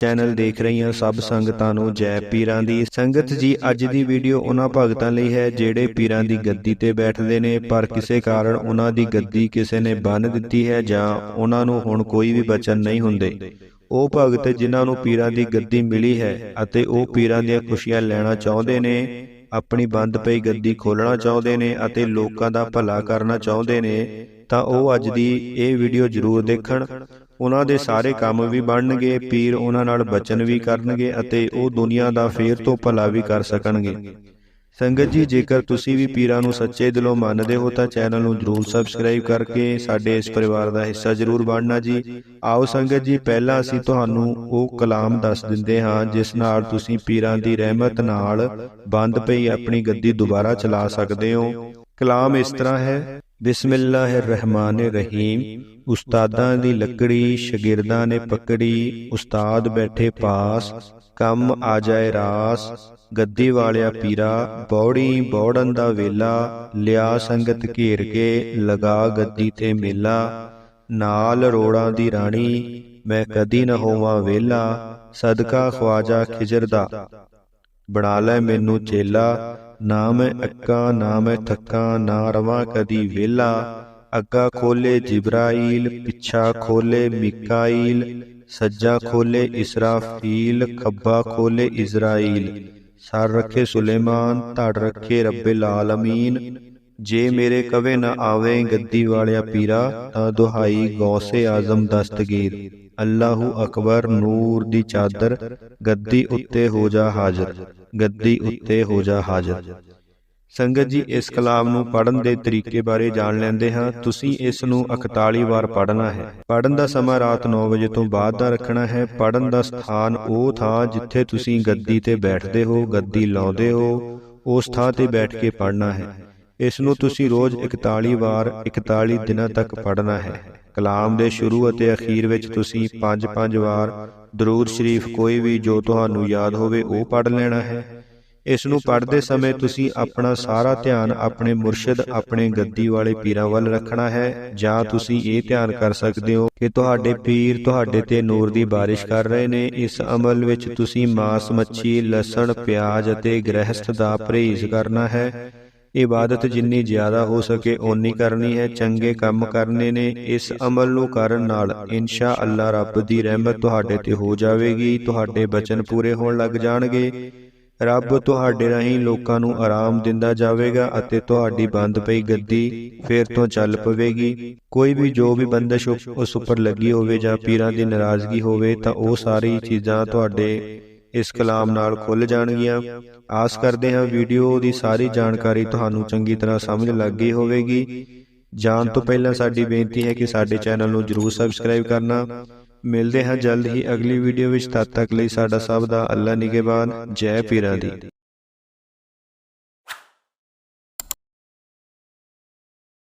Channel ਦੇਖ ਰਹੀਆਂ ਸਭ ਸੰਗਤਾਂ ਨੂੰ ਜੈ ਪੀਰਾਂ ਦੀ ਸੰਗਤ ਜੀ ਅੱਜ ਦੀ ਵੀਡੀਓ ਉਹਨਾਂ ਭਗਤਾਂ ਲਈ ਹੈ ਜਿਹੜੇ ਪੀਰਾਂ ਦੀ ਗੱਦੀ ਤੇ ਬੈਠਦੇ ਨੇ ਪਰ ਕਿਸੇ ਕਾਰਨ ਉਹਨਾਂ ਦੀ ਗੱਦੀ ਕਿਸੇ ਨੇ ਬੰਨ ਦਿੱਤੀ ਹੈ ਜਾਂ ਉਹਨਾਂ ਨੂੰ ਹੁਣ ਕੋਈ ਵੀ ਬਚਨ ਨਹੀਂ ਹੁੰਦੇ। ਉਹ ਭਗਤ ਜਿਨ੍ਹਾਂ ਨੂੰ ਪੀਰਾਂ ਦੀ ਗੱਦੀ ਮਿਲੀ ਹੈ ਅਤੇ ਉਹ ਪੀਰਾਂ ਦੀਆਂ ਖੁਸ਼ੀਆਂ ਲੈਣਾ ਚਾਹੁੰਦੇ ਨੇ ਆਪਣੀ ਬੰਦ ਪਈ ਗੱਦੀ ਖੋਲਣਾ ਚਾਹੁੰਦੇ ਨੇ ਅਤੇ ਲੋਕਾਂ ਦਾ ਭਲਾ ਕਰਨਾ ਚਾਹੁੰਦੇ ਨੇ ਤਾਂ ਉਹ ਅੱਜ ਦੀ ਇਹ ਵੀਡੀਓ ਜ਼ਰੂਰ ਦੇਖਣ ਉਹਨਾਂ ਦੇ ਸਾਰੇ ਕੰਮ ਵੀ ਬਣਨਗੇ, ਪੀਰ ਉਹਨਾਂ ਨਾਲ ਬਚਨ ਵੀ ਕਰਨਗੇ ਅਤੇ ਉਹ ਦੁਨੀਆ ਦਾ ਫੇਰ ਤੋਂ ਭਲਾ ਵੀ ਕਰ ਸਕਣਗੇ। ਸੰਗਤ ਜੀ, ਜੇਕਰ ਤੁਸੀਂ ਵੀ ਪੀਰਾਂ ਨੂੰ ਸੱਚੇ ਦਿਲੋਂ ਮੰਨਦੇ ਹੋ, ਤਾਂ ਚੈਨਲ ਨੂੰ ਜਰੂਰ ਸਬਸਕ੍ਰਾਈਬ ਕਰਕੇ ਸਾਡੇ ਇਸ ਪਰਿਵਾਰ ਦਾ ਹਿੱਸਾ ਜਰੂਰ ਬਣਨਾ ਜੀ। ਆਓ ਸੰਗਤ ਜੀ, ਪਹਿਲਾਂ ਅਸੀਂ ਤੁਹਾਨੂੰ ਉਹ ਕਲਾਮ ਦੱਸ ਦਿੰਦੇ ਹਾਂ, ਜਿਸ ਨਾਲ ਤੁਸੀਂ ਪੀਰਾਂ ਦੀ ਰਹਿਮਤ ਨਾਲ ਬੰਦ ਪਈ ਆਪਣੀ ਗੱਦੀ ਦੁਬਾਰਾ ਚਲਾ ਸਕਦੇ ਹੋ। ਕਲਾਮ ਇਸ ਤਰ੍ਹਾਂ ਹੈ ਬਿਸਮਿਲ੍ਲਾਹਿਰਰਹਿਮਾਨਿਰਰਹੀਮ। ਉਸਤਾਦਾਂ ਦੀ ਲੱਕੜੀ, ਸ਼ਾਗਿਰਦਾਂ ਨੇ ਪਕੜੀ, ਉਸਤਾਦ ਬੈਠੇ ਪਾਸ, ਕੰਮ ਆ ਜਾਏ ਰਾਸ, ਗੱਦੀ ਵਾਲਿਆ ਪੀਰਾ, ਬੌੜੀ ਬੌੜਨ ਦਾ ਵੇਲਾ, ਲਿਆ ਸੰਗਤ ਘੇਰ ਕੇ, ਲਗਾ ਗੱਦੀ ਤੇ ਮੇਲਾ, ਨਾਲ ਰੋੜਾਂ ਦੀ ਰਾਣੀ, ਮੈਂ ਕਦੀ ਨਾ ਹੋਵਾਂ ਵੇਲਾ, ਸਦਕਾ ਖਵਾਜਾ ਖਿਜਰ ਦਾ ਬਣਾ ਲੈ ਮੈਨੂੰ ਚੇਲਾ ਨਾ ਮੈਂ ਅੱਕਾ ਨਾ ਮੈਂ ਥੱਕਾ, ਨਾ ਰਵਾਂ ਕਦੀ ਵੇਲਾ ਅੱਗਾ ਖੋਲੇ ਜਿਬਰਾਈਲ, ਪਿੱਛਾ ਖੋਲੇ ਮਿਕਾਈਲ। ਸੱਜਾ ਖੋਲੇ ਇਸਰਾਫੀਲ, ਖੱਬਾ ਖੋਲੇ ਇਜ਼ਰਾਈਲ। ਸਰ ਰੱਖੇ ਸੁਲੇਮਾਨ, ਧੜ ਰੱਖੇ ਰੱਬਿਲ ਆਲਮੀਨ। ਜੇ ਮੇਰੇ ਕਵੇ ਨਾ ਆਵੇ ਗੱਦੀ ਵਾਲਿਆ ਪੀਰਾ, ਤਾਂ ਦੁਹਾਈ ਗੌਸੇ ਆਜ਼ਮ ਦਸਤਗੀਰ। ਅੱਲਾਹੂ ਅਕਬਰ, ਨੂਰ ਦੀ ਚਾਦਰ, ਗੱਦੀ ਉੱਤੇ ਹੋ ਜਾ ਹਾਜ਼ਰ, ਗੱਦੀ ਉੱਤੇ ਹੋ ਜਾ ਹਾਜ਼ਰ। ਸੰਗਤ ਜੀ, ਇਸ ਕਲਾਮ ਨੂੰ ਪੜਨ ਦੇ ਤਰੀਕੇ ਬਾਰੇ ਜਾਣ ਲੈਂਦੇ ਹਾਂ। ਤੁਸੀਂ ਇਸ ਨੂੰ 41 ਵਾਰ ਪੜਨਾ ਹੈ। ਪੜਨ ਦਾ ਸਮਾਂ ਰਾਤ 9 ਵਜੇ ਤੋਂ ਬਾਅਦ ਦਾ ਰੱਖਣਾ ਹੈ। ਪੜਨ ਦਾ ਸਥਾਨ ਉਹ ਥਾਂ ਜਿੱਥੇ ਤੁਸੀਂ ਗੱਦੀ ਤੇ ਬੈਠਦੇ ਹੋ, ਗੱਦੀ ਲਾਉਂਦੇ ਹੋ, ਉਸ ਥਾਂ ਤੇ ਬੈਠ ਕੇ ਪੜਨਾ ਹੈ। ਇਸ ਨੂੰ ਤੁਸੀਂ ਰੋਜ਼ 41 ਵਾਰ 41 ਦਿਨਾਂ ਤੱਕ ਪੜਨਾ ਹੈ। ਕਲਾਮ ਦੇ ਸ਼ੁਰੂ ਅਤੇ ਅਖੀਰ ਵਿੱਚ ਤੁਸੀਂ 5-5 ਵਾਰ ਦਰੂਦ ਸ਼ਰੀਫ ਕੋਈ ਵੀ ਜੋ ਤੁਹਾਨੂੰ ਯਾਦ ਹੋਵੇ ਉਹ ਪੜ ਲੈਣਾ ਹੈ। ਇਸ ਨੂੰ ਪੜ੍ਹਦੇ ਸਮੇਂ ਤੁਸੀਂ ਆਪਣਾ ਸਾਰਾ ਧਿਆਨ ਆਪਣੇ ਮੁਰਸ਼ਿਦ ਆਪਣੇ ਗੱਦੀ ਵਾਲੇ ਪੀਰਾਂ ਵੱਲ ਰੱਖਣਾ ਹੈ। ਜਾਂ ਤੁਸੀਂ ਇਹ ਧਿਆਨ ਕਰ ਸਕਦੇ ਹੋ ਕਿ ਤੁਹਾਡੇ ਪੀਰ ਤੁਹਾਡੇ ਤੇ ਨੂਰ ਦੀ ਬਾਰਿਸ਼ ਕਰ ਰਹੇ ਨੇ ਇਸ ਅਮਲ ਵਿੱਚ ਤੁਸੀਂ ਮਾਸ ਮੱਛੀ ਲਸਣ ਪਿਆਜ਼ ਅਤੇ ਗ੍ਰਹਿਸਥ ਦਾ ਪਰਹੇਜ਼ ਕਰਨਾ ਹੈ ਇਬਾਦਤ ਜਿੰਨੀ ਜ਼ਿਆਦਾ ਹੋ ਸਕੇ ਓਨੀ ਕਰਨੀ ਹੈ ਚੰਗੇ ਕੰਮ ਕਰਨੇ ਨੇ। ਇਸ ਅਮਲ ਨੂੰ ਕਰਨ ਨਾਲ ਇਨਸ਼ਾ ਅੱਲਾ ਰੱਬ ਦੀ ਰਹਿਮਤ ਤੁਹਾਡੇ ਤੇ ਹੋ ਜਾਵੇਗੀ ਤੁਹਾਡੇ ਬਚਨ ਪੂਰੇ ਹੋਣ ਲੱਗ ਜਾਣਗੇ। ਰੱਬ ਤੁਹਾਡੇ ਰਾਹੀਂ ਲੋਕਾਂ ਨੂੰ ਆਰਾਮ ਦਿੰਦਾ ਜਾਵੇਗਾ ਅਤੇ ਤੁਹਾਡੀ ਬੰਦ ਪਈ ਗੱਦੀ ਫੇਰ ਤੋਂ ਚੱਲ ਪਵੇਗੀ। ਕੋਈ ਵੀ ਜੋ ਵੀ ਬੰਦਸ਼ ਉਸ ਉੱਪਰ ਲੱਗੀ ਹੋਵੇ ਜਾਂ ਪੀਰਾਂ ਦੀ ਨਾਰਾਜ਼ਗੀ ਹੋਵੇ ਤਾਂ ਉਹ ਸਾਰੀ ਚੀਜ਼ਾਂ ਤੁਹਾਡੇ ਇਸ ਕਲਾਮ ਨਾਲ ਖੁੱਲ ਜਾਣਗੀਆਂ। ਆਸ ਕਰਦੇ ਹਾਂ ਵੀਡੀਓ ਦੀ ਸਾਰੀ ਜਾਣਕਾਰੀ ਤੁਹਾਨੂੰ ਚੰਗੀ ਤਰ੍ਹਾਂ ਸਮਝ ਲੱਗ ਗਈ ਹੋਵੇਗੀ। ਜਾਣ ਤੋਂ ਪਹਿਲਾਂ ਸਾਡੀ ਬੇਨਤੀ ਹੈ ਕਿ ਸਾਡੇ ਚੈਨਲ ਨੂੰ ਜਰੂਰ ਸਬਸਕ੍ਰਾਈਬ ਕਰਨਾ। ਮਿਲਦੇ ਹਾਂ ਜਲਦ ਹੀ ਅਗਲੀ ਵੀਡੀਓ ਵਿੱਚ। ਤਦ ਤੱਕ ਲਈ ਸਾਡਾ ਸਭ ਦਾ ਅੱਲਾ ਨਿਗਹਿਬਾਨ। ਜੈ ਪੀਰਾਂ ਦੀ।